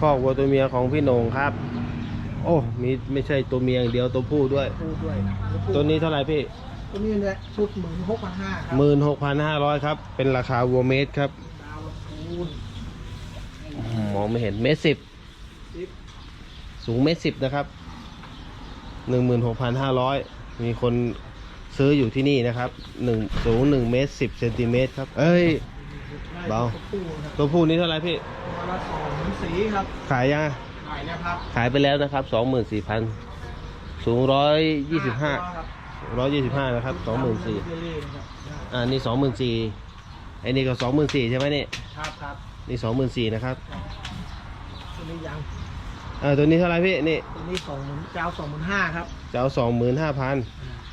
คอกวัวตัวเมียของพี่โหนงครับ โอ้มีไม่ใช่ตัวเมียอย่างเดียวตัวผู้ด้วยปูด้วยตัวนี้เท่าไหร่พี่ตัวนี้เนี่ยชุดหมื่นหกพันห้าครับหมื่นหกพันห้าร้อยครับ เป็นราคาวัวเมตรครับดาวละคูณมองไม่เห็นเมตรสิบสิบสูงเมตรสิบนะครับหนึ่งหมื่นหกพันห้าร้อยมีคนซื้ออยู่ที่นี่นะครับหนึ่งสูงหนึ่งเมตรสิบเซนติเมตรครับ เอ้ยได้เบาตัวปูครับตัวผู้นี้เท่าไหร่พี่ ตัวละสองหมื่น สีครับ ขายยังอะขายนะครับ ขายไปแล้วนะครับสองหมื่นสี่พันสูงร้อยยี่สิบห้าครับร้อยยี่สิบห้านะครับสองหมื่นสี่เรื่อยๆนะครับอ่านี่สองหมื่นสี่ไอ้นี่ก็สองหมื่นสี่ใช่ไหมนี่ครับครับนี่สองหมื่นสี่นะครับตัวนี้ยังเออตัวนี้เท่าไหร่พี่นี่ตัวนี้สองหมื่นเจ้าสองหมื่นห้าครับจะเอาสองหมื่นห้าพัน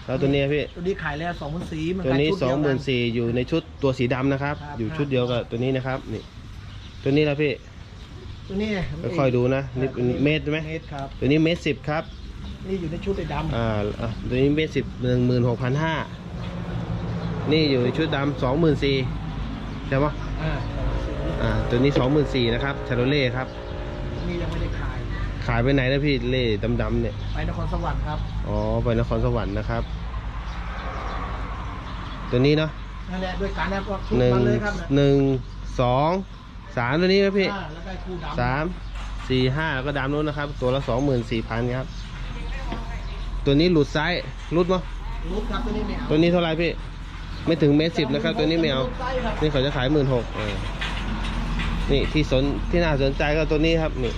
แล้วตัวเนี้ยพี่ตัวนี้ขายแล้วสองหมื่นสีมันตัวนี้ขายสชุอดงเดียวหกัมื่นสี่อยู่ในชุดตัวสีดำนะครับครับ อยู่ชุดเดียวกับตัวนี้นะครับนี่ตัวนี้ละพี่ ตัวนี้ค่อยๆดูนะนี่เป็นเมตรใช่ไหมเมตรครับตัวนี้เมตรสิบครับ นี่อยู่ในชุดไอ้ดำอ่าอะตัวนี้เมตรสิบหนึ่งหมื่นหกพันห้านี่อยู่ในชุดดำสองหมื่นสี่ใช่ปะอ่าอ่าตัวนี้สองหมื่นสี่นะครับชาโรเล่ครับ นี่ยังไม่ได้ขาย ขายไปไหนนะพี่เล่ดำๆเนี่ย ไปนครสวรรค์ครับ อ๋อไปนครสวรรค์นะครับ ตัวนี้เนาะนั่นแหละด้วยการแอปก็ชุดหนึ่งมันเลยครับหนึ่งสอง สามตัวนี้ครับพี่อ่าแล้วได้คู่ดำสามสี่ห้าแล้วก็ดำนู้นนะครับ ตัวละสองหมื่นสี่พันครับ ตัวนี้หลุดไซส์หลุดมั้ยรูปครับตัวนี้ไม่เอาตัวนี้เท่าไหรพี่ ไม่ถึงเมตรสิบนะครับ ตัวนี้ไม่เอารูปไซส์ครับนี่เขาจะขายหมื่นหกนี่ที่สนที่น่าสนใจก็ตัวนี้ครับนี่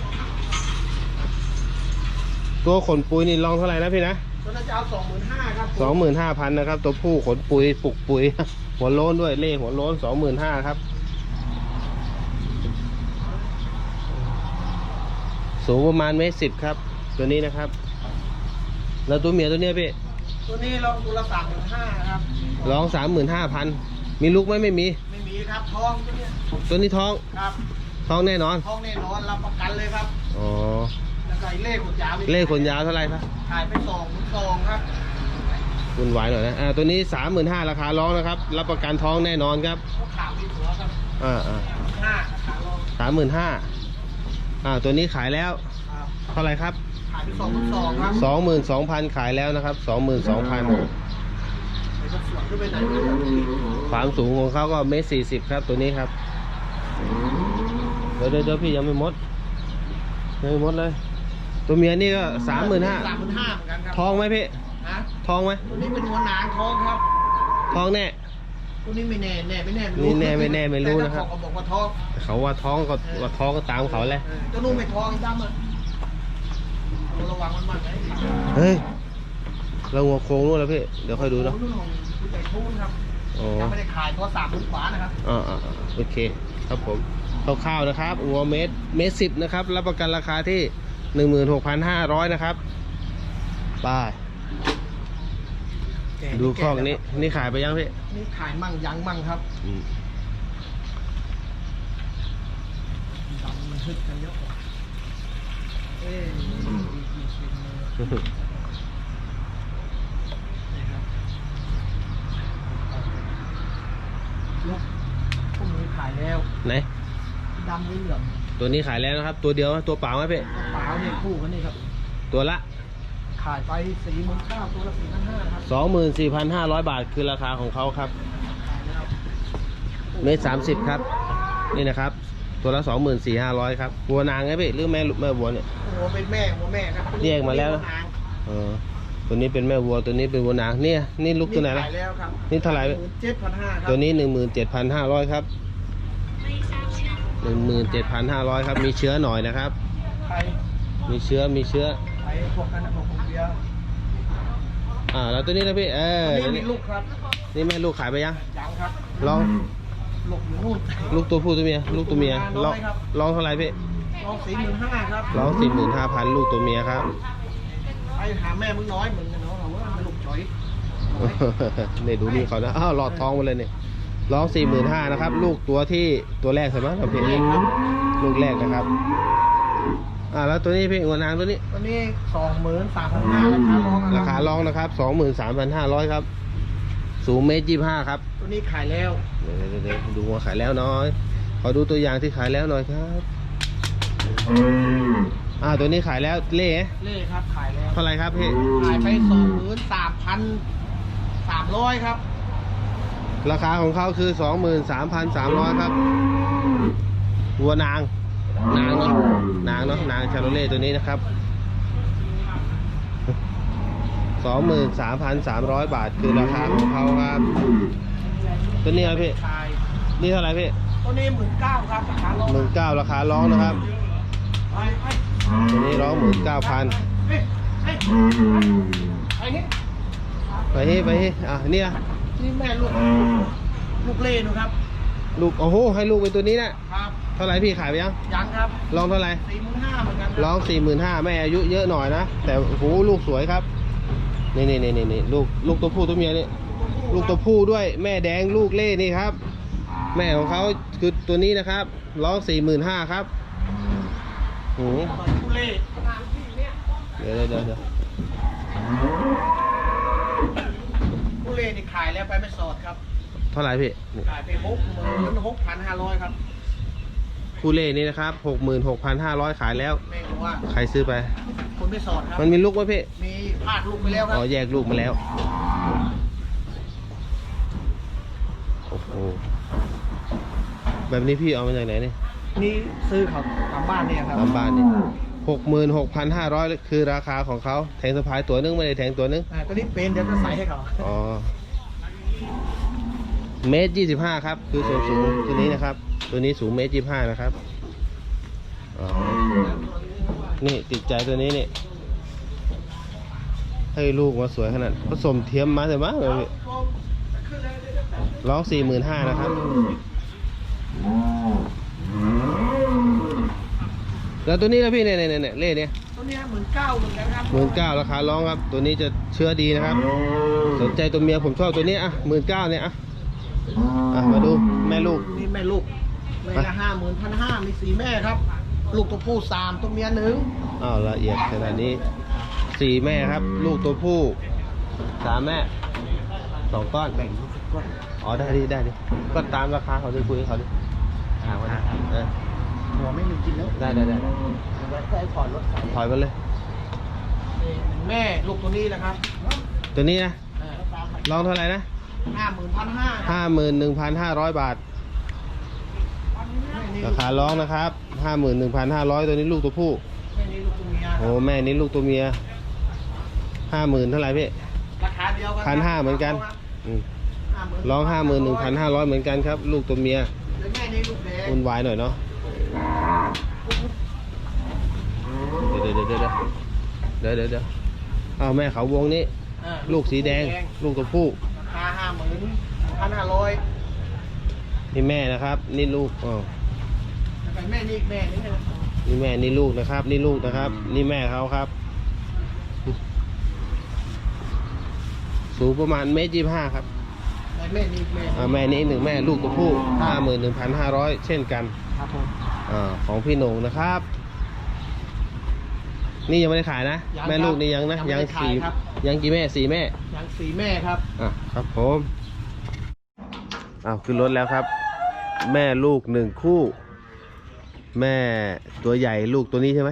ตัวขนปุยนี่ลองเท่าไหร่นะพี่นะตัวนั้นจะเอาสองหมื่นห้าครับสองหมื่นห้าพันนะครับ ตัวผู้ขนปุยปลุกปุยหัวโล้นด้วยเล่หัวโล้นสองหมื่นห้าครับ สูงประมาณเมตรสิบครับ ตัวนี้นะครับ แล้วตัวเมียตัวเนี้ยพี่ ตัวนี้เราตัวละสามหมื่นห้าครับ ร้องสามหมื่นห้าพันมีลูกไหมไม่มี ไม่มีครับทองตัวเนี้ยตัวนี้ท้อง ครับ ท้องแน่นอน ทองแน่นอนรับประกันเลยครับ อ๋อ แล้วก็ไอ้เลขขนยาวเลขขนยาวเท่าไหร่ครับขายไปสองหมื่นสองครับคุณไหวหน่อยนะ อ่า ตัวนี้สามหมื่นห้าราคาร้องนะครับ รับประกันท้องแน่นอนครับพวกข่าวมีหัวครับ อ่าอ่าห้าขาลองสามหมื่นห้า อ่าตัวนี้ขายแล้ว ครับเท่าไหร่ครับ ขายไปสองหมื่นสองครับสองหมื่นสองพันขายแล้วนะครับสองหมื่นสองพันไปก็สวนขึ้นไปไหนไม่รู้ความสูงของเขาก็เมตรสี่สิบครับตัวนี้ครับ เดี๋ยวเดี๋ยวเดี๋ยวพี่ยังไม่หมดยังไม่หมดเลย ตัวเมียนี่ก็สามหมื่นห้าสามหมื่นห้าเหมือนกันครับทองไหมพี่นะทองไหมตัวนี้เป็นหัวหนางทองครับ ทองแน่ ตัวนี้ไม่แน่แน่ไม่แน่ไม่นี่แน่ไม่แน่ไม่รู้นะครับ แต่เจ้าของเขาบอกว่าทองเขาว่าท้องก็ว่าท้องก็ตามเขาแหละเออเจ้านุ่มไม่ทองดำอะเอาระวังมันมันนะเฮ้ยเราหัวโค้งนู่นแล้วพี่เดี๋ยวค่อยดูเนาะรุ่นของผู้ใจทุ่นครับอ๋อ ยังไม่ได้ขายตัวสามลูกขวานะครับอ่าอ่าอ่าโอเคครับผมคร่าวๆนะครับหัวเมตรเมตรสิบนะครับ รับประกันราคาที่หนึ่งหมื่นหกพันห้าร้อยนะครับไป้าย ดูข้องนี้ นี่ขายไปยังพี่ นี่ขายมั่งยังมั่งครับอืมดำมันฮึดกันเยอะกว่าเอ๊ะนี่ครับลูกพวกนี้ขายแล้วไหน ดำเหลืองตัวนี้ขายแล้วนะครับ ตัวเดียวไหมตัวเปล่าไหมพี่ กระเป๋าเนี่ยคู่กันนี่ครับตัวละ ขายไปสี่หมื่นเก้าตัวละสี่พันห้าครับสองหมื่นสี่พันห้าร้อยบาทคือราคาของเขาครับขายแล้วเมตรสามสิบครับ นี่นะครับ ตัวละสองหมื่นสี่ห้าร้อยครับวัวนางไงพี่หรือแม่แม่วัวเนี่ย หัวเป็นแม่หัวแม่ครับแยกมาแล้วนะนางเออตัวนี้เป็นแม่วัวตัวนี้เป็นวัวนางเนี่ย นี่ลูกตัวไหนล่ะขายแล้วครับนี่เท่าไหร่ เจ็ดพันห้าครับตัวนี้หนึ่งหมื่นเจ็ดพันห้าร้อยครับหนึ่งหมื่นเจ็ดพันห้าร้อยครับ มีเชื้อหน่อยนะครับไปมีเชื้อมีเชื้อ ไปพวกกันนะพวกผมเบียร์อ่าแล้วตัวนี้นะพี่เออตัวนี้มีลูกครับ นี่แม่ลูกขายไปยังยังครับลองลูกอยู่นู่นลูกตัวผู้ตัวเมีย ลูกตัวเมียลองน้อยครับลองเท่าไหร่พี่ลองสี่หมื่นห้าครับลองสี่หมื่นห้าพันลูกตัวเมียครับไปหาแม่มึงน้อยเหมือนกันเนาะเราว่ามันลูกจ่อยเนี่ยดูลูกเขานะอ้าวหลอดท้องมาเลยเนี่ยร้องสี่หมื่นห้านะครับ ลูกตัวที่ตัวแรกใช่ไหมเราเพียงนี้ลูกแรกนะครับ อ่าแล้วตัวนี้พี่หัวนางตัวนี้ ตัวนี้สองหมื่นสามพันห้าราคาลองนะราคาร้องนะครับสองหมื่นสามพันห้าร้อยครับ สูงเมตรยี่ห้าครับ ตัวนี้ขายแล้วเดี๋ยวเดี๋ยวเดี๋ยวดูว่าขายแล้วน้อย ขอดูตัวอย่างที่ขายแล้วหน่อยครับอ่าตัวนี้ขายแล้วเล่เล่ครับขายแล้วเท่าไหรครับพี่ขายไปสองหมื่นสามพันสามร้อยครับ ราคาของเขาคือ23,300ครับวัวนาง นางเนาะ นาง เนาะนางชาโรเล่ตัวนี้นะครับ23,300บาทคือราคาของเขาครับ ตัวนี้ครับพี่ขายนี่เท่าไหร่พี่ ตัวนี้หมื่นเก้าครับราคาลงหมื่นเก้าราคาร้องนะครับไปไปตัวนี้ร้องหมื่นเก้าพันเฮ้ยเฮ้ยไปนี่ไปเฮ้ไปเฮ้อะเนี่ยนี่แม่ลูก ลูกเล่นูครับ ลูกโอ้โหให้ลูกเป็นตัวนี้นะครับเท่าไหร่พี่ขายไปยังยังครับลองเท่าไหร่สี่หมื่นห้าเหมือนกันคร้รัอบงสี่หมื่นห้าแม่อายุเยอะหน่อยนะ แต่โอ้โหลูกสวยครับนี่นี่นี่นี่นี่ลูกลูกตัวผู้ตัวเมียนี่ลูกตัวผู้ด้วยแม่แดงลูกเล่นี่ครับ แม่ของเขาคือตัวนี้นะครับร้องสี่หมื่นห้าครับโอ้โหลูกเล่เดี๋ยวเดี๋ยวเดี๋ยวเดี๋ยวลูกเล่นี่ขายแล้วไปไม่สอดครับ เท่าไหร่พี่นี่ขายไปหกหมื่นหกพันห้าร้อยครับ คู่เล่นี่นะครับหกหมื่นหกพันห้าร้อยขายแล้ว แม่บอกว่าใครซื้อไปคนไม่สอดครับ มันมีลูกไหมพี่ มีพลาดลูกไปแล้วคอ๋รับอแยกลูกมาแล้ว โอ้โห แบบนี้พี่เอามาจากไหนเนี่ยนี่ซื้อเขาตามบ้านเนี่ยครับตามบ้านนี่หกหมื่นหกพันห้าร้อยคือราคาของเขาแทงสะพายตัวนึงไม่ได้แทงตัวนึง อ่าตัวนี้เป็นเดี๋ยวจะใส่ให้เขาอ๋อ เมตรยี่สิบห้าครับ คือส่วนสูงตัวนี้นะครับ ตัวนี้สูงเมตรยี่ห้านะครับอ๋อนี่ติดใจตัวนี้นี่ให้ลูกมาสวยขนาดผสมเทียมมาแต่มาเลยพี่ร้องสี่หมื่นห้านะครับแล้วตัวนี้นะพี่เนี่ยเนี่ยเนี่ยเล่เนี่ยตัวเนี้หมื่นเก้าเหมือนกันครับหมื่นเก้าราคาร้องครับ ตัวนี้จะเชื้อดีนะครับ สนใจตัวเมียผมชอบตัวนี้อะหมื่นเก้าเนี่ยอะ อะมาดูแม่ลูก นี่แม่ลูกแม่ละห้าหมื่นพันห้ามีสี่แม่ครับ ลูกตัวผู้สามตัวเมียหนึ่งอ้าวละเอียดขนาดนี้สี่แม่ครับ ลูกตัวผู้สามแม่สองก้อน แบ่งก็อ๋อได้ดิได้ดิก็ตามราคาเขาดิคุยกับเขาดิถามว่าได้เออหัวไม่มีกินแล้วได้ได้ได้ได้แล้วก็ไอ้ผ่อนรถใส่ถอยมาเลย นี่แม่ลูกตัวนี้นะครับตัวนี้นะลองเท่าไหร่นะ ห้าหมื่นพันห้าห้าหมื่นหนึ่งพันห้าร้อยบาท ราคาร้องนะครับห้าหมื่นหนึ่งพันห้าร้อยตัวนี้ลูกตัวผู้แม่นี้ลูกตัวเมียโอ้แม่นี้ลูกตัวเมียห้าหมื่นเท่าไหร่พี่ราคาเดียวกันพันห้าเหมือนกันอืม50,000ร้องห้าหมื่นหนึ่งพันห้าร้อยเหมือนกันครับ ลูกตัวเมียแล้วแม่นี้ลูกแดงวุ่นวายหน่อยเนาะเดี๋ยวเดี๋ยวเดี๋ยวเดี๋ยวเดี๋ยวเดี๋ยวเอาวแม่เขาวงนี้อ่าลูกสีแดง ลูกตัวผู้ราคา ห้าหมื่นพันห้าร้อยนี่แม่นะครับ นี่ลูกอ๋อแล้วก็แม่นี่อีกแม่นึงนะนี่แม่นี่ลูกนะครับ นี่ลูกนะครับ นี่แม่เขาครับ สูงประมาณเมตรยี่ห้าครับแล้วแม่นี่อีกแม่นึงอ่าแม่นี้หนึ่งแม่ลูกตัวผู้ห้าหมื่นหนึ่งพันห้าร้อยเช่นกันครับผม อาของพี่หนงนะครับ นี่ยังไม่ได้ขายนะ ยังแม่ลูกนี่ยังนะยังไม่ยังได้ขายสี่ครับ ยังกี่แม่สี่แม่ ยังสี่แม่ครับ อะครับผมอ้าวขึ้นรถแล้วครับ แม่ลูกหนึ่งคู่ แม่ตัวใหญ่ลูกตัวนี้ใช่ไหม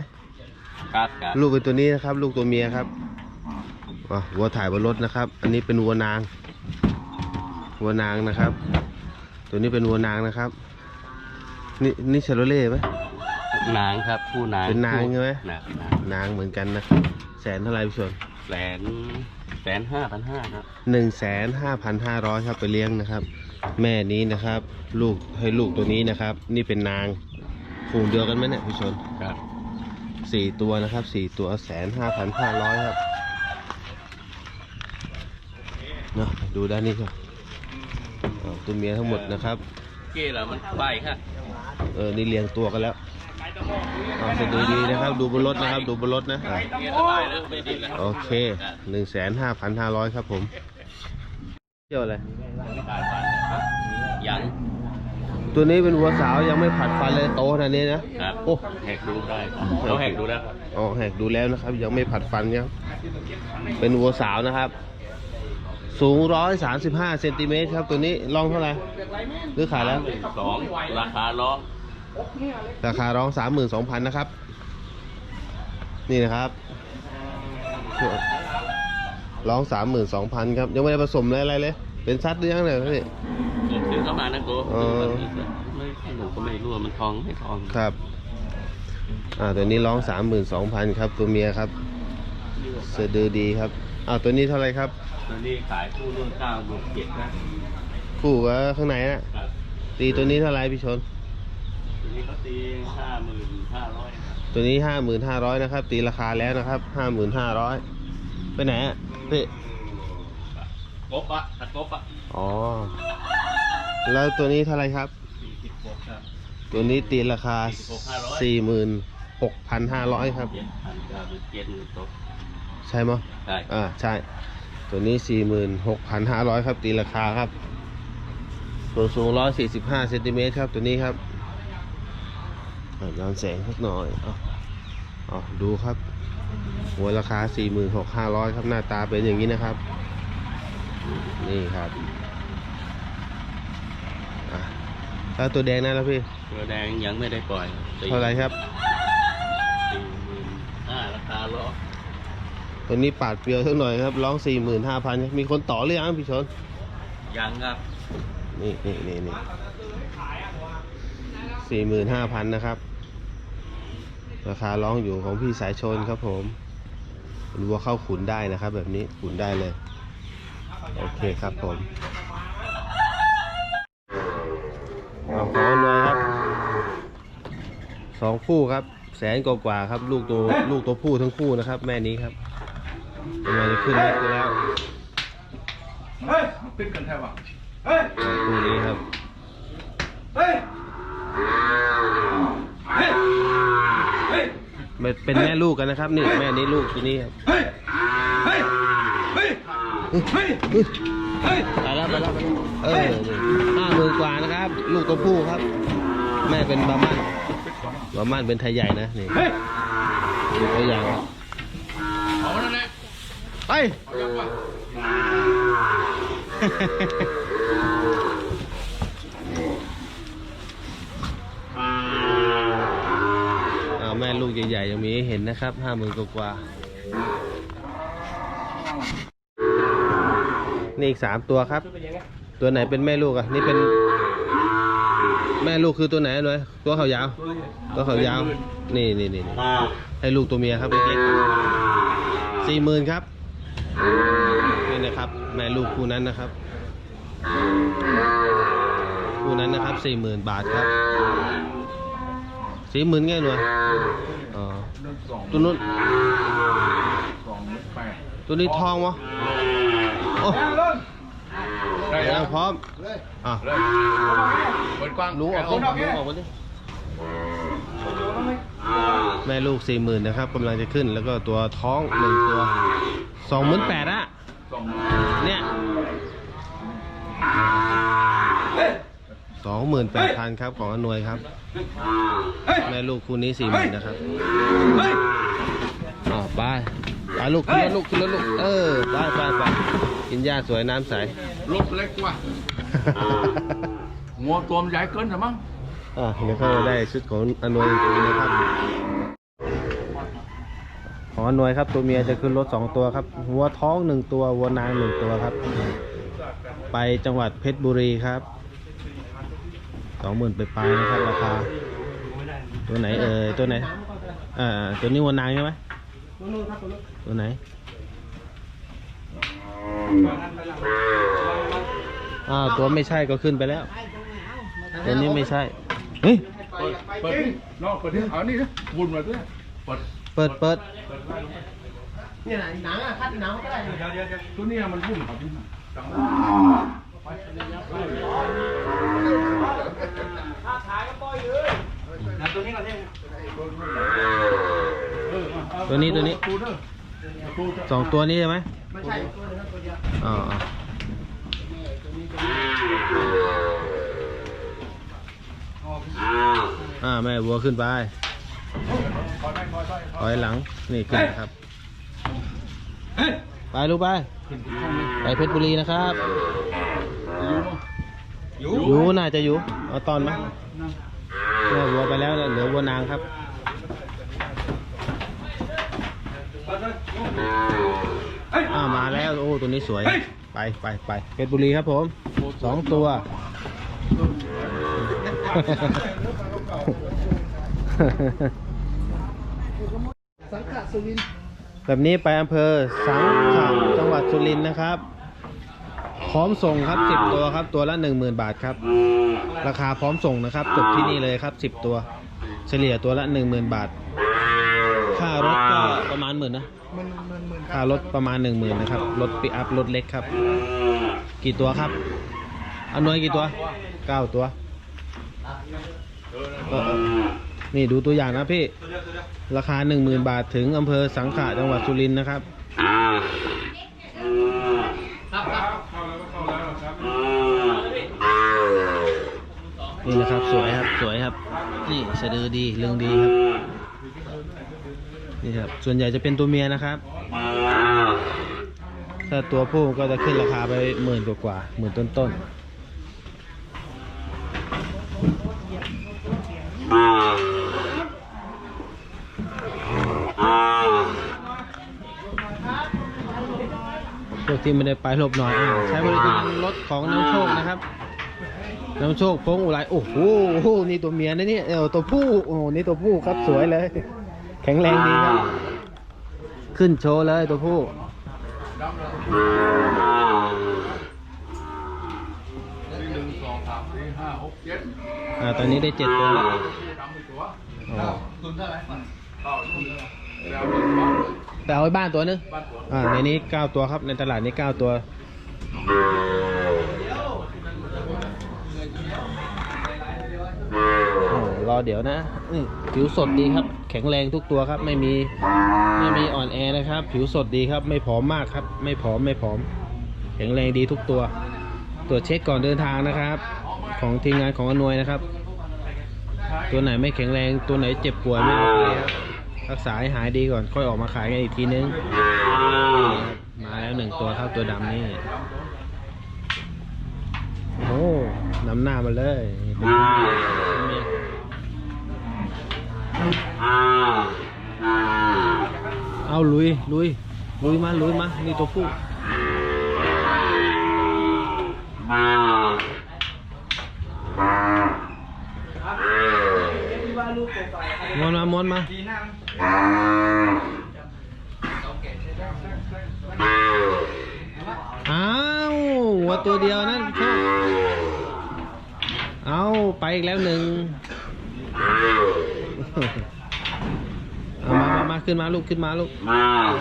ครับครับลูกเป็นตัวนี้นะครับ ลูกตัวเมียครับอะวัวถ่ายบนรถนะครับ อันนี้เป็นวัวนาง วัวนางนะครับ ตัวนี้เป็นวัวนางนะครับ นี่นี่ชาโรเล่ไหม นางครับผู้นางเป็นนางใช่ไหมนางนางนางเหมือนกันนะแสนเท่าไหรพี่ชนแสนแสนห้าพันห้าครับหนึ่งแสนห้าพันห้าร้อยครับไปเลี้ยงนะครับ แม่นี้นะครับ ลูกให้ลูกตัวนี้นะครับ นี่เป็นนางฝูงเดียวกันไหมเนี่ยพี่ชนครับสี่ตัวนะครับสี่ตัวแสนห้าพันห้าร้อยครับเนาะดูด้านนี้ครับอ้าวตัวเมียทั้งหมดนะครับ เก้แล้วมันไปครับเออนี่เลี้ยงตัวกันแล้ว เอาจะดูดีนะครับ ดูบนรถนะครับ ดูบนรถนะอะเก้สบายแล้วไม่ดีแล้วโอเคหนึ่งแสนห้าพันห้าร้อยครับผมเที่ยวอะไรยัง ตัวนี้เป็นวัวสาวยังไม่ผัดฟันเลยโตขนาดนี้นะ ครับ โอ้ แหกดูได้เราแหกดูแล้วครับอ๋อแหกดูแล้วนะครับ ยังไม่ผัดฟันครับเป็นวัวสาวนะครับ สูงร้อยสามสิบห้าเซนติเมตรครับ ตัวนี้ลองเท่าไหร่หรือขายแล้ว สองราคาล้อ ราคาร้องสามหมื่นสองพันนะครับ นี่นะครับร้องสามหมื่นสองพันครับ ยังไม่ได้ผสมอะไรเลย เป็นซัดหรือยังเนี่ยพี่ผมซื้อเข้ามานะกูเออไม่หนูก็ไม่รู้ว่ามันทองไม่ทองครับ อ่าตัวนี้ร้องสามหมื่นสองพันครับตัวเมียครับเสะดือดีครับอ่าตัวนี้เท่าไหรครับตอนนี้ขายคู่รุ่นเก้าหมื่นเจ็ดนะคู่กับข้างในนะครับตีตัวนี้เท่าไหรพี่ชน ตัวนี้เขาตีห้าหมื่นห้าร้อยตัวนี้ห้าหมื่นห้าร้อยนะครับ ตีราคาแล้วนะครับห้าหมื่นห้าร้อยไปไหนอะพี่กบอะตะกบอะอ๋อ แล้วตัวนี้เท่าไหรครับ สี่สิบหกครับตัวนี้ตีราคา46,500สี่หมื่นหกพันห้าร้อยครับเจ็ดพันเก้าหรือเจ็ดหมื่นตกใช่ไหมยใช่อ่าใช่ ตัวนี้สี่หมื่นหกพันห้าร้อยครับ ตีราคาครับส่วนสูงร้อยสี่สิบห้าเซนติเมตรครับตัวนี้ครับอะ ย้อนแสงสักหน่อยเอาเอาดูครับ หัวราคาสี่หมื่นหกห้าร้อยครับ หน้าตาเป็นอย่างนี้นะครับ นี่ครับอะแล้วตัวแดงนั่นแล้วพี่ ตัวแดงยังไม่ได้ปล่อย เท่าไหรครับสี่หมื่นห้าราคาล้อตัวนี้ปาดเปรียวสักหน่อยครับ ร้องสี่หมื่นห้าพันมีคนต่อหรือยังพี่ชน ยังครับ นี่นี่นี่นี่สี่หมื่นห้าพันนะครับ ราคาร้องอยู่ของพี่สายชนครับผมเป็นวัวเข้าขุนได้นะครับ แบบนี้ขุนได้เลย โอเคครับผมเอาขอหน่อยครับสองคู่ครับ แสนกว่าๆครับ ลูกตัวลูกตัวผู้ทั้งคู่นะครับ แม่นี้ครับกำลังจะขึ้นเล็กแล้วเฮ้ยปิดกันแทบอะเฮ้ยคู่นี้ครับเฮ้ยเฮ้ยเฮ้ยเป็นเป็นแม่ลูกกันนะครับ นี่แม่นี้ลูกตัวนี้ครับเฮ้ยเฮ้ยเฮ้ยเฮ้ยเฮ้ยไปแล้วไปแล้วไปแล้วเออนี่ห้าหมื่นกว่านะครับ ลูกตัวผู้ครับ แม่เป็นบาร์มันบาร์มันเป็นไทยใหญ่นะนี่เฮ้ยดูตัวอย่างครับเอาแล้วนะไป ลูกใหญ่ๆยังมีให้เห็นนะครับห้าหมื่นกว่านี่อีกสามตัวครับ ตัวไหนเป็นแม่ลูกอะ นี่เป็น แม่ลูกคือตัวไหนหน่อยตัวเขายาว ตัวเขายาว นี่นี่นี่ให้ลูกตัวเมียครับเล็กๆสี่หมื่นครับ นี่นะครับ แม่ลูกคู่นั้นนะครับ คู่นั้นนะครับสี่หมื่นบาทครับ สี่หมื่นไงหน่วยอ๋อหนึ่งสองตัวนู้นสองแปดตัวนี้ทองวะโอ้ได้ยัยังงพร้อมอะเลยเปิดกว้างรู้ออกคดินออกรู้เนี่ยออกมาดิแม่ลูกสี่หมื่นนะครับกำลังจะขึ้นแล้วก็ตัวท้องหนึ่งตัวสองหมื่นแปดอะสองเนี่ย สองหมื่นแปดพันครับของอนวยครับเฮ้ยแม่ลูกคู่นี้สี่หมื่นนะครับเฮ้ยอ๋อไปไปลูกขึ้นแล้วลูกขึ้นแล้วลูกเออไปไปไปกินหญ้าสวยน้ำใสรถเล็กว่ะงัวตัวมันใหญ่เกินหรือมั้งอะเดี๋ยวเขาได้ชุดของอนวยอีกตัวนะครับของอนวยครับตัวเมียจะขึ้นรถสองตัวครับวัวท้องหนึ่งตัววัวนางหนึ่งตัวครับ ไปจังหวัดเพชรบุรีครับ สองหมื่นไปปลายๆนะครับราคาตัวไหนเอ่ยตัวไหนอ่าตัวนี้วัวนางใช่ไหมนู่นๆครับตัวนู้นตัวไหนอ่าตัวไม่ใช่ก็ขึ้นไปแล้ว ตัวนี้ไม่ใช่เฮ้ยเปิดเปิดนี่นอกเปิดนี่เอานี่นะบุญมาด้วยเปิดเปิดเปิดเนี่ยนะหนังอะคัดหนังก็ได้เนี่ยตัวนี้มันบุญครับ พี่จังหวะเออเอาตัวนี้ตัวนี้ประตูเด้อประตูเด้อสองตัวนี้ใช่ไหมไม่ใช่ตัวนึงครับตัวเดียวอ๋ออ่าแม่วัวขึ้นไปถอยหลังนี่ขึ้นนะครับไปลูกไป ไปเพชรบุรีนะครับ ยู่อยู่น่าจะอยู่เอาตอนไหมนั่งเลือกวัวไปแล้วเหลือวัวนางครับอ่ามาแล้วโอ้ตัวนี้สวย ไปไปไปเพชรบุรีครับผมสองตัวสังขะสุรินทร์แบบนี้ไปอำเภอสังขะจังหวัดสุรินทร์นะครับ พร้อมส่งครับ10ตัวครับ ตัวละ10,000บาทครับ ราคาพร้อมส่งนะครับจบที่นี่เลยครับ10ตัว เฉลี่ยตัวละ10,000บาท ค่ารถก็ประมาณหมื่นนะมันมันเหมือนค่ารถประมาณ10,000นะครับ รถปิกอัพรถเล็กครับ กี่ตัวครับอนนวยกี่ตัว9ตัวเออนี่ดูตัวอย่างนะพี่ ราคา10,000บาทถึงอำเภอสังขะจังหวัดสุรินทร์นะครับ นี่นะครับสวยครับสวยครับ นี่สะดือดีเรื่องดีครับนี่ครับส่วนใหญ่จะเป็นตัวเมียนะครับ ถ้าตัวผู้ก็จะขึ้นราคาไปหมื่นกว่าหมื่นต้นๆพวกที่ไม่ได้ไปหลบหน่อยอใช้บริการรถของน้ำโชคนะครับ น้ำโชคพงอุไรโอ้โหนี่ตัวเมียนะเนี่ยเออตัวผู้โอ้โหนี่ตัวผู้ครับสวยเลย แข็งแรงดีครับ ขึ้นโชว์เลยตัวผู้อ่าตอนนี้ได้เจ็ดตัวแล้วแต่เอาไว้บ้านตัวนึงอ่าในนี้เก้าตัวครับในตลาดนี้เก้าตัว รอเดี๋ยวนะนี่ผิวสดดีครับ แข็งแรงทุกตัวครับ ไม่มีไม่มีอ่อนแอนะครับ ผิวสดดีครับ ไม่ผอมมากครับ ไม่ผอมไม่ผอม แข็งแรงดีทุกตัว ตรวจเช็คก่อนเดินทางนะครับ ของทีมงานของอนวยนะครับ ตัวไหนไม่แข็งแรงตัวไหนเจ็บป่วยไม่โอเคครับรักษาให้หายดีก่อนค่อยออกมาขายกันอีกทีนึง มาแล้วหนึ่งตัวครับตัวดำนี่โอ้หนำหน้ามาเลย เป็นตัวเอาลุยลุยลุยมาลุยมานี่ตัวผู้ม้วนมาม้วนมาอ้าวหัวตัวเดียวนั่นเอาไปอีกแล้วหนึ่ง มามามาขึ้นมาลูกขึ้นมาลูก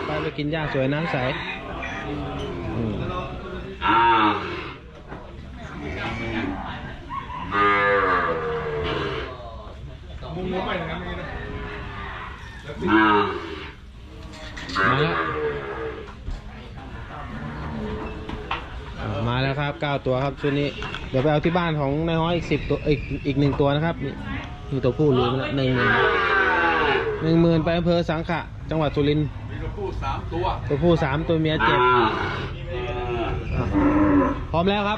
ไปไปกินหญ้าสวยน้ำใสอืมมาแล้วอะมาแล้วครับเก้าตัวครับชุดนี้ เดี๋ยวไปเอาที่บ้านของนายฮ้อยอีกสิบตัวอีกอีกหนึ่งตัวนะครับนี่นี่ตัวผู้ลืมแล้วหนึ่งหมื่น หนึ่งหมื่นไปอำเภอสังขะ จังหวัดสุรินทร์มีตัวผู้สามตัวตัวผู้สามตัวเมียเจ็ดอะพร้อมแล้วครับ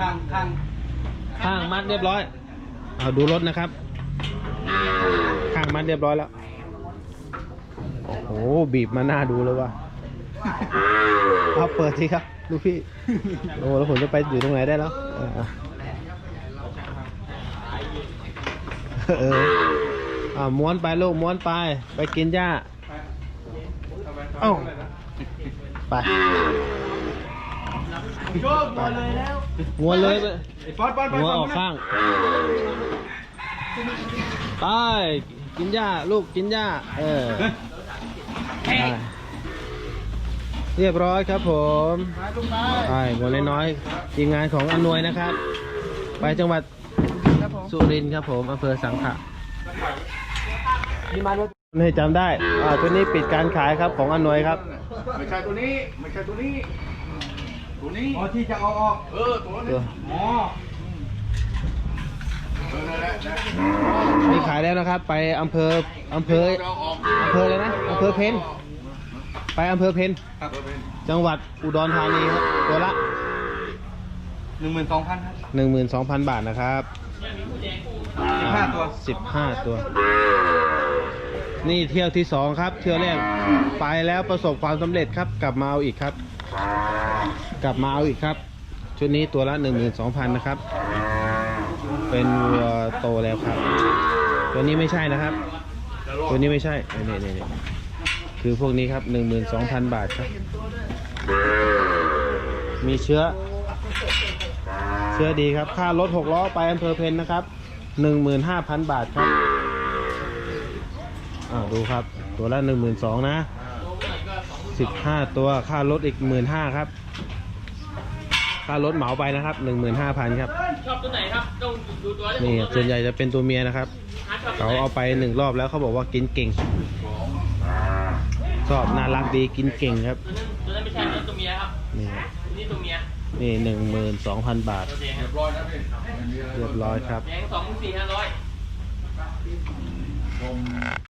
ข้างข้างข้างมัดเรียบร้อยเอาดูรถนะครับ ข้างมัดเรียบร้อยแล้ว โอ้โห บีบมาหน้าดูเลยว่ะเอาเปิดสิครับ ดูพี่ โอ้แล้วผมจะไปอยู่ตรงไหนได้แล้วอะเออ อ่าม้วนไปลูกม้วนไป ไปกินหญ้าเอ้าไปโชคมาเลยแล้วม้วนเลยไปไอ้ป๊อดป๊อดป๊อดหัวออกข้างไปกินหญ้าลูกกินหญ้าเออไปเรียบร้อยครับผมไปลูกไปไปหมดน้อยๆทีมงานของอำนวยนะครับ ไปจังหวัดครับผมสุรินทร์ครับผมอำเภอสังขะ มีมาด้วยให้จำได้อ่าตัวนี้ปิดการขายครับของอำนวยครับ ไม่ใช่ตัวนี้ไม่ใช่ตัวนี้ตัวนี้อ๋อที่จะเอาออกเออตัวนี้ตัวอ๋อเออนั่นแหละนั่นแหละนี่ขายแล้วนะครับ ไปอำเภออำเภอเราออกอำเภอเลยนะอำเภอเพนไปอำเภอเพนครับเออเป็นจังหวัดอุดรธานีครับตัวละหนึ่งหมื่นสองพันครับหนึ่งหมื่นสองพันบาทนะครับห้าตัวสิบห้าตัว นี่เที่ยวที่สองครับ เที่ยวแรกไปแล้วประสบความสำเร็จครับ กลับมาเอาอีกครับ กลับมาเอาอีกครับ ชุดนี้ตัวละหนึ่งหมื่นสองพันนะครับ เป็นวัวโตแล้วครับ ตัวนี้ไม่ใช่นะครับ ตัวนี้ไม่ใช่เนี่นี่นี่ยคือพวกนี้ครับหนึ่งหมื่นสองพันบาทครับ มีเชื้อ เชื้อดีครับ ค่ารถหกล้อไปอำเภอเพนนะครับหนึ่งหมื่นห้าพันบาทครับ อ้าวดูครับ ตัวละหนึ่งหมื่นสองนะสิบห้าตัวค่ารถอีกหมื่นห้าครับ ค่ารถเหมาไปนะครับหนึ่งหมื่นห้าพันครับ ชอบตัวไหนครับต้องดูตัวได้นี่ส่วนใหญ่จะเป็นตัวเมียนะครับเขาเอาไปหนึ่งรอบแล้วเขาบอกว่ากินเก่งชอบน่ารักดีกินเก่งครับ ตัวนั้นตัวนั้นไม่ใช่ตัวเมียครับนี่นี่ตัวเมียนี่หนึ่งหมื่นสองพันบาทตัวแดงเรียบร้อยนะพี่ไม่มีอะไรเรียบร้อยครับ แดงสองพันสี่ห้าร้อยผม